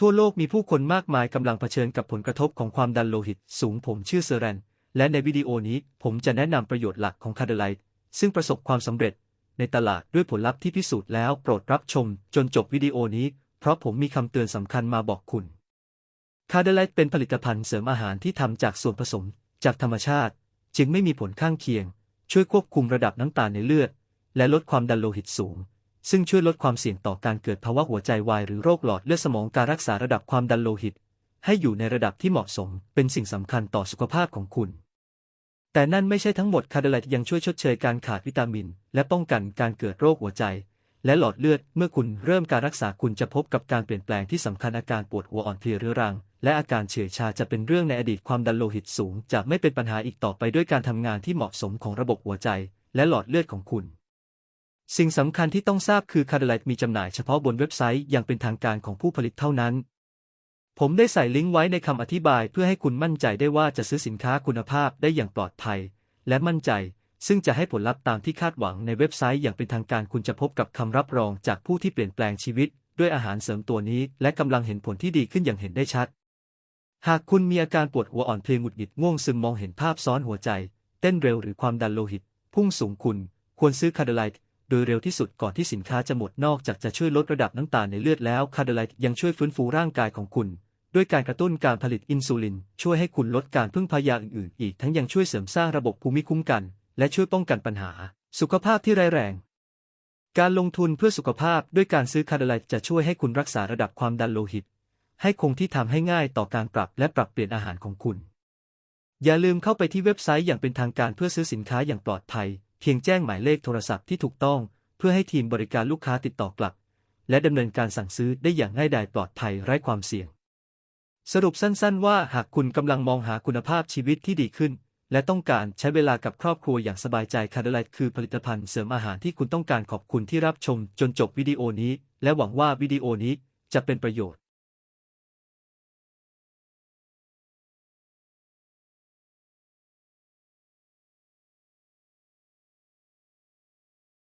ทั่วโลกมีผู้คนมากมายกำลังเผชิญกับผลกระทบของความดันโลหิตสูงผมชื่อเซอร์แรน และในวิดีโอนี้ผมจะแนะนำประโยชน์หลักของคาร์เดไลท์ซึ่งประสบความสำเร็จในตลาดด้วยผลลัพธ์ที่พิสูจน์แล้วโปรดรับชมจนจบวิดีโอนี้ เพราะผมมีคำเตือนสำคัญมาบอกคุณคาร์เดไลท์เป็นผลิตภัณฑ์เสริมอาหารที่ทำจากส่วนผสมจากธรรมชาติ จึงไม่มีผลข้างเคียง ช่วยควบคุมระดับน้ำตาลในเลือด และลดความดันโลหิตสูง ซึ่งช่วยลดความเสี่ยงต่อการเกิดภาวะหัวใจวายหรือโรคหลอดเลือดสมองการรักษาระดับความดันโลหิต ให้อยู่ในระดับที่เหมาะสม เป็นสิ่งสำคัญต่อสุขภาพของคุณ แต่นั่นไม่ใช่ทั้งหมดคาร์ดไลท์ยังช่วยชดเชยการขาดวิตามิน และป้องกันการเกิดโรคหัวใจ และหลอดเลือดเมื่อคุณเริ่มการรักษาคุณจะพบกับการเปลี่ยนแปลงที่สำคัญอาการปวดหัวอ่อนเพลียเรื้อรังและอาการเฉื่อยชาจะเป็นเรื่องในอดีตความดันโลหิตสูง จะไม่เป็นปัญหาอีกต่อไปด้วยการทำงานที่เหมาะสมของระบบหัวใจ และหลอดเลือดของคุณ สิ่งสำคัญที่ต้องทราบคือคาร์ดไลท์มีจำหน่ายเฉพาะบนเว็บไซต์อย่างเป็นทางการของผู้ผลิตเท่านั้น ผมได้ใส่ลิงก์ไว้ในคำอธิบายเพื่อให้คุณมั่นใจได้ว่าจะซื้อสินค้าคุณภาพได้อย่างปลอดภัย และมั่นใจ ซึ่งจะให้ผลลัพธ์ตามที่คาดหวังในเว็บไซต์อย่างเป็นทางการคุณจะพบกับคำรับรองจากผู้ที่เปลี่ยนแปลงชีวิต ด้วยอาหารเสริมตัวนี้ และกำลังเห็นผลที่ดีขึ้นอย่างเห็นได้ชัด หากคุณมีอาการปวดหัวอ่อนเพลียหงุดหงิดง่วงซึมมองเห็นภาพซ้อนหัวใจ เต้นเร็วหรือความดันโลหิต พุ่งสูงคุณ ควรซื้อคาร์ดไลท์ โดยเร็วที่สุดก่อนที่สินค้าจะหมดนอกจากจะช่วยลดระดับน้ำตาลในเลือดแล้วคาร์เดไลท์ยังช่วยฟื้นฟูร่างกายของคุณ ด้วยการกระตุ้นการผลิตอินซูลิน ช่วยให้คุณลดการพึ่งพายาอื่นๆ อีกทั้งยังช่วยเสริมสร้างระบบภูมิคุ้มกัน และช่วยป้องกันปัญหา สุขภาพที่ร้ายแรง การลงทุนเพื่อสุขภาพด้วยการซื้อคาร์เดไลท์จะช่วยให้คุณรักษาระดับความดันโลหิต ให้คงที่ทำให้ง่ายต่อการปรับและปรับเปลี่ยนอาหารของคุณ อย่าลืมเข้าไปที่เว็บไซต์อย่างเป็นทางการเพื่อซื้อสินค้าอย่างปลอดภัย พียงแจ้งหมายเลขโทรศัพท์ที่ถูกต้อง เพื่อให้ทีมบริการลูกค้าติดต่อกลับ และดำเนินการสั่งซื้อได้อย่างง่ายดายปลอดภัยไร้ความเสี่ยง สรุปสั้นๆ ว่าหากคุณกำลังมองหาคุณภาพชีวิตที่ดีขึ้น และต้องการใช้เวลากับครอบครัวอย่างสบายใจคาร์ดไลท์คือผลิตภัณฑ์เสริมอาหารที่คุณต้องการขอบคุณที่รับชมจนจบวิดีโอนี้ และหวังว่าวิดีโอนี้จะเป็นประโยชน์